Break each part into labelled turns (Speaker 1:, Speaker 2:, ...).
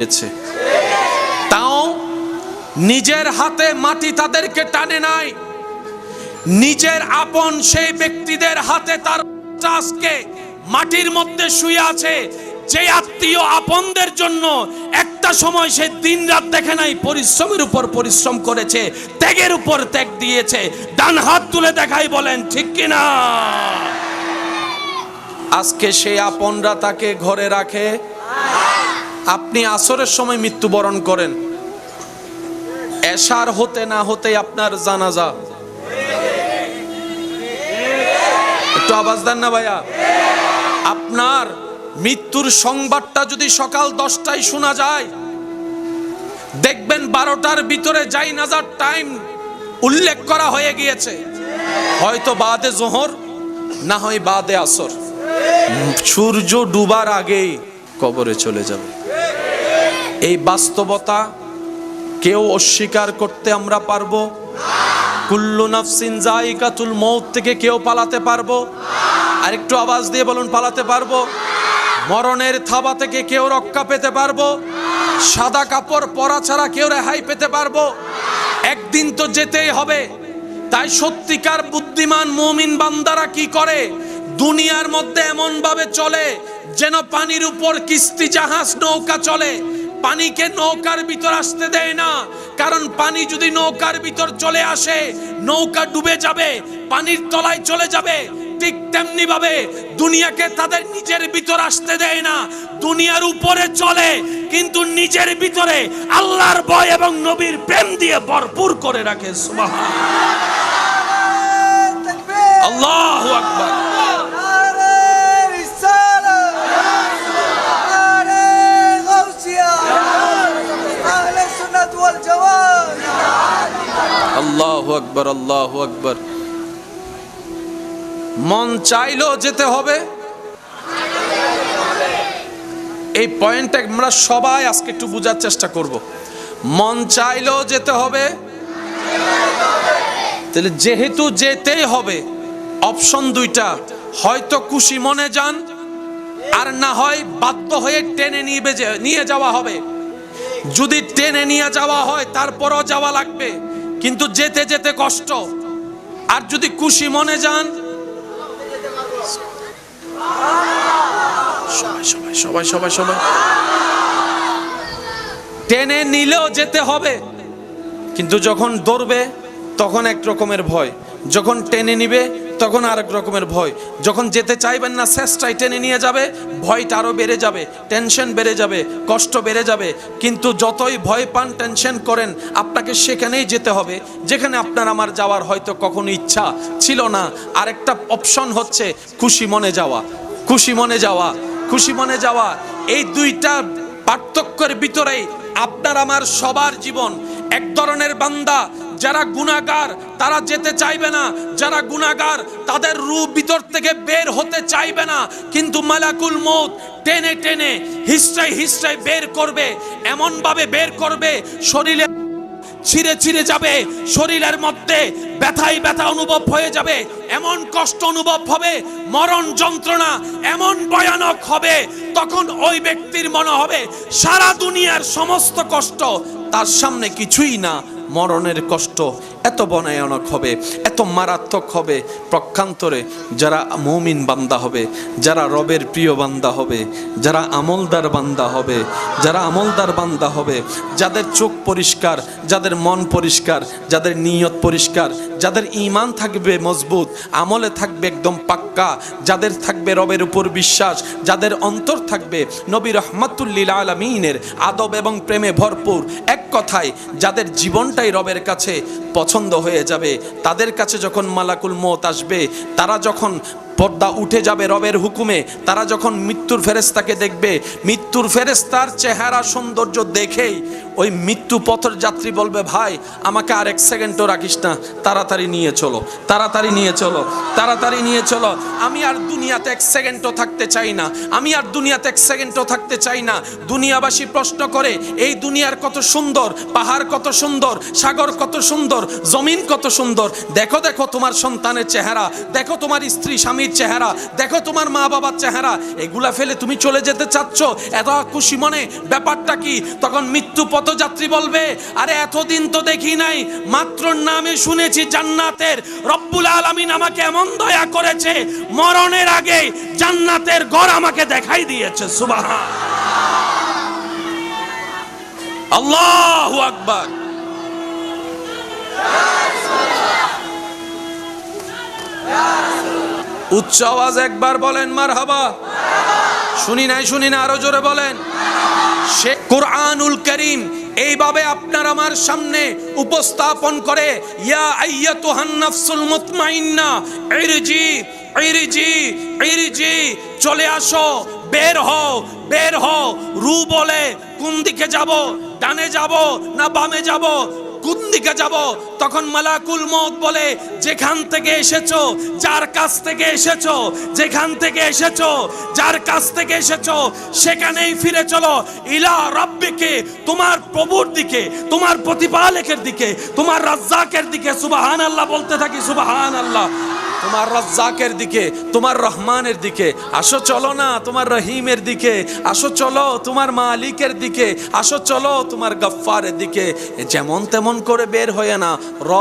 Speaker 1: গেছে তাও নিজের হাতে মাটি তাদেরকে টানে নাই। নিজের আপন সেই ব্যক্তিদের হাতে তার আজকে মাটির মধ্যে শুয়ে আছে। যে আত্মীয় আপনদের জন্য একটা সময় সে দিন রাত দেখে নাই, পরিশ্রমের উপর পরিশ্রম করেছে, ত্যাগের উপর ত্যাগ দিয়েছে। ডান হাত তুলে দেখাই বলেন, ঠিক কিনা আজকে সেই আপনরা তাকে ঘরে রাখে। আপনি আসরের সময় মৃত্যুবরণ করেন। এশার হতে না হতে আপনার জানাজা। একটু আওয়াজ দেন না ভাইয়া। আপনার মৃত্যুর সংবাদটা যদি সকাল দশটায় শোনা যায়, দেখবেন বারোটার ভিতরে যাই নাজার টাইম উল্লেখ করা হয়ে গিয়েছে। হয়তো বাদে জোহর, না হয় বাদে আসর। সূর্য ডুবার আগেই কবরে চলে যাবে। এই বাস্তবতা কেউ অস্বীকার করতে আমরা পারব? কুল্লু নাফসিন জাইকাতুল মৌত থেকে কেউ পালাতে পারব? আর একটু আওয়াজ দিয়ে বলুন, পালাতে পারব? মরণের থাবা থেকে কেউ রক্ষা পেতে পারব? সাদা কাপড় পরা ছাড়া কেউ রেহাই পেতে পারব? একদিন তো যেতেই হবে। তাই সত্যিকার বুদ্ধিমান মুমিন বান্দারা কি করে? দুনিয়ার মধ্যে এমন ভাবে চলে যেন পানির উপর কিস্তি জাহাজ নৌকা চলে। পানিকে নৌকার ভিতর আসতে দেয় না। কারণ পানি যদি নৌকার ভিতর চলে আসে নৌকা ডুবে যাবে পানির তলায় চলে যাবে। ঠিক তেমনি ভাবে দুনিয়াকে তাদের নিজের ভিতর আসতে দেয় না। দুনিয়ার উপরে চলে কিন্তু নিজের ভিতরে আল্লাহর ভয় এবং নবীর প্রেম দিয়ে ভরপুর করে রাখে। সুবহান আল্লাহু আকবার। আল্লাহু আকবার আল্লাহু আকবার। মন চাইলো যেতে হবে। এই পয়েন্টটা আমরা সবাই আজকে একটু বোঝার চেষ্টা করব। মন চাইলেও যেতে হবে। তাহলে যেহেতু যেতেই হবে, অপশন দুইটা, হয়তো খুশি মনে যান, আর না হয় বাধ্য হয়ে টেনে নিয়ে যাওয়া হবে। যদি টেনে নিয়ে যাওয়া হয়, তারপরও যাওয়া লাগবে। কিন্তু যেতে যেতে কষ্ট। আর যদি খুশি মনে যান, সবাই সবাই সবাই সবাই সবাই। টেনে নিলেও যেতে হবে, কিন্তু যখন দৌড়বে, তখন এক রকমের ভয়। যখন টেনে নিবে তখন আরেক রকমের ভয়। যখন যেতে চাইবেন না শেষটাই টেনে নিয়ে যাবে, ভয়টা আরও বেড়ে যাবে, টেনশন বেড়ে যাবে, কষ্ট বেড়ে যাবে। কিন্তু যতই ভয় পান, টেনশন করেন, আপনাকে সেখানেই যেতে হবে, যেখানে আপনার আমার যাওয়ার হয়তো কখনো ইচ্ছা ছিল না। আরেকটা অপশন হচ্ছে খুশি মনে যাওয়া, খুশি মনে যাওয়া, খুশি মনে যাওয়া। এই দুইটা পার্থক্যের ভিতরেই আপনার আমার সবার জীবন। এক ধরনের বান্দা যারা গুণাগার তারা যেতে চাইবে না। যারা গুণাগার তাদের রূপ ভিতর থেকে বের হতে চাইবে না। কিন্তু মালাকুল মৌত টেনে টেনে হিস্ট্রাই হিস্ট্রাই বের করবে। এমন ভাবে বের করবে, শরীরে ছিঁড়ে ছিঁড়ে যাবে। শরীরের মধ্যে ব্যথাই ব্যথা অনুভব হয়ে যাবে। এমন কষ্ট অনুভব হবে, মরণ যন্ত্রণা এমন ভয়ানক হবে, তখন ওই ব্যক্তির মনে হবে, সারা দুনিয়ার সমস্ত কষ্ট তার সামনে কিছুই না। মরণের কষ্ট এত বনায়নক হবে, এত মারাত্মক হবে। প্রক্ষান্তরে যারা মৌমিন বান্দা হবে, যারা রবের প্রিয় বান্দা হবে, যারা আমলদার বান্দা হবে, যারা আমলদার বান্দা হবে, যাদের চোখ পরিষ্কার, যাদের মন পরিষ্কার, যাদের নিয়ত পরিষ্কার, যাদের ইমান থাকবে মজবুত, আমলে থাকবে একদম পাক্কা, যাদের থাকবে রবের উপর বিশ্বাস, যাদের অন্তর থাকবে নবী রহমাতুল্লিল আলমিনের আদব এবং প্রেমে ভরপুর, এক কথায় যাদের জীবনটাই রবের কাছে পছন্দ হয়ে যাবে, তাদের কাছে যখন মালাকুল মত আসবে, তারা যখন পর্দা উঠে যাবে রবের হুকুমে, তারা যখন মৃত্যুর ফেরেস্তাকে দেখবে, মৃত্যুর ফেরেস্তার চেহারা সৌন্দর্য দেখেই ওই মৃত্যু পথের যাত্রী বলবে, ভাই, আমাকে আর এক সেকেন্ডও রাখিস না। তাড়াতাড়ি নিয়ে চলো, তাড়াতাড়ি নিয়ে চলো, তাড়াতাড়ি নিয়ে চলো। আমি আর দুনিয়াতে এক সেকেন্ডও থাকতে চাই না। আমি আর দুনিয়াতে এক সেকেন্ডও থাকতে চাই না। দুনিয়াবাসী প্রশ্ন করে, এই দুনিয়ার কত সুন্দর, পাহাড় কত সুন্দর, সাগর কত সুন্দর, জমিন কত সুন্দর? দেখো দেখো তোমার সন্তানের চেহারা, দেখো তোমার স্ত্রী স্বামীর চেহারা, দেখো তোমার মা বাবার চেহারা। এগুলা ফেলে তুমি চলে যেতে চাচ্ছ? এত খুশি মনে? ব্যাপারটা কি? তখন মৃত্যু পথযাত্রী বলবে, আরে এতদিন তো দেখি নাই, মাত্র নামে শুনেছি জান্নাতের রব্বুল আলামিন আমাকে এমন দয়া করেছে, মরণের আগে জান্নাতের ঘর আমাকে দেখাই দিয়েছে। সুবহান আল্লাহু আকবার। উচ্চ আওয়াজ একবার বলেন মার হাবা শুনি নাই, শুনি না, আরও জোরে বলেন। সে কোরআনুল করিম এইভাবে আপনার আমার সামনে উপস্থাপন করে, ইয়া আইয়া নাফসুল মুতমাইন্না, ইরজি ইরজি ইরজি, চলে আসো, বের হও বের হও, রু বলে কোন দিকে যাব, ডানে যাব না বামে যাব কোন দিকে যাব? তখন মালাকুল মত বলে, যেখান থেকে এসেছ, যার কাছ থেকে এসেছ, যেখান থেকে এসেছ, যার কাছ থেকে এসেছ, সেখানেই ফিরে চলো। ইলা রব্বিকে, তোমার প্রভুর দিকে, তোমার প্রতিপালকের দিকে, তোমার রাজ্জাকের দিকে সুবাহান আল্লাহ বলতে থাকি সুবাহান আল্লাহ তোমার রাজ্জাকের দিকে, তোমার রহমানের দিকে, আসো চলো না তোমার রহিমের দিকে, আসো চলো তোমার মালিকের দিকে, আসো চলো তোমার গফফারের দিকে। যেমন তেমন করে বের হয়ে না র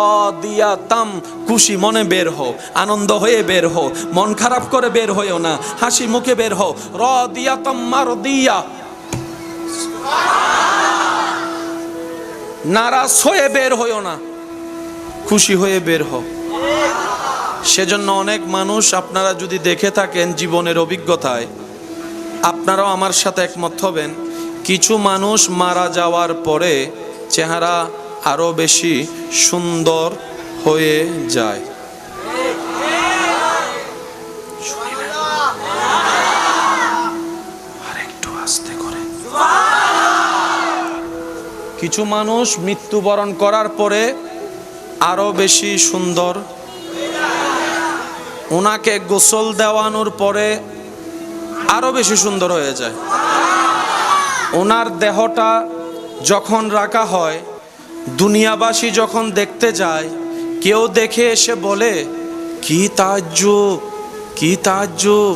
Speaker 1: দিয়া তাম খুশি মনে বের হও, আনন্দ হয়ে বের হও, মন খারাপ করে বের হয়েও না, হাসি মুখে বের হও র দিয়া তাম মার দিয়া নারাজ হয়ে বের হইও না, খুশি হয়ে বের হও। সেজন্য অনেক মানুষ আপনারা যদি দেখে থাকেন জীবনের অভিজ্ঞতায়, আপনারাও আমার সাথে একমত হবেন। কিছু মানুষ মারা যাওয়ার পরে চেহারা আরও বেশি সুন্দর হয়ে যায়। কিছু মানুষ মৃত্যুবরণ করার পরে আরও বেশি সুন্দর ওনাকে গোসল দেওয়ানোর পরে আরও বেশি সুন্দর হয়ে যায়। ওনার দেহটা যখন রাখা হয়, দুনিয়াবাসী যখন দেখতে যায়, কেউ দেখে এসে বলে, কি তাজ্জুব কি তাজ্জুব,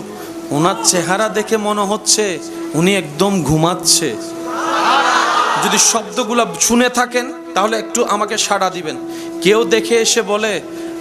Speaker 1: ওনার চেহারা দেখে মনে হচ্ছে উনি একদম ঘুমাচ্ছে। যদি শব্দগুলো শুনে থাকেন, তাহলে একটু আমাকে সাড়া দিবেন। কেউ দেখে এসে বলে,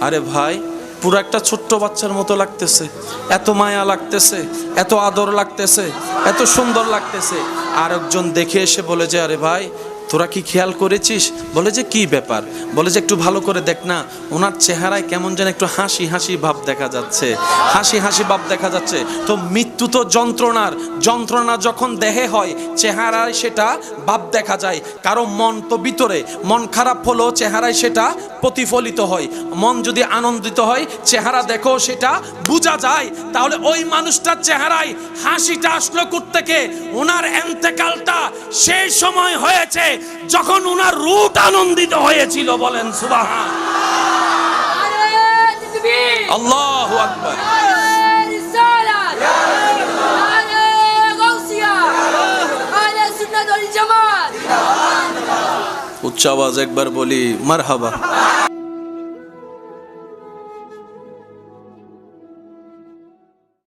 Speaker 1: আরে ভাই পুরো একটা ছোট্ট বাচ্চার মতো লাগতেছে। এত মায়া লাগতেছে, এত আদর লাগতেছে, এত সুন্দর লাগতেছে। আরেকজন দেখে এসে বলে যে, আরে ভাই তোরা কি খেয়াল করেছিস? বলে যে কি ব্যাপার? বলে যে একটু ভালো করে দেখ না, ওনার চেহারায় কেমন যেন একটু হাসি হাসি ভাব দেখা যাচ্ছে। হাসি হাসি ভাব দেখা যাচ্ছে। তো মৃত্যু তো যন্ত্রণার। যন্ত্রণা যখন দেহে হয়, চেহারায় সেটা ভাব দেখা যায়। কারও মন তো ভিতরে। মন খারাপ হলেও চেহারায় সেটা প্রতিফলিত হয়। মন যদি আনন্দিত হয়, চেহারা দেখো সেটা বোঝা যায়। তাহলে ওই মানুষটার চেহারায় হাসিটা আসলো থেকে ওনার এন্তেকালটা সেই সময় হয়েছে। যখন উনার রুট আনন্দিত হয়েছিল বলেন
Speaker 2: সুবাহা
Speaker 1: আল্লাহ উচ্চ আওয়াজ একবার বলি মার হাবা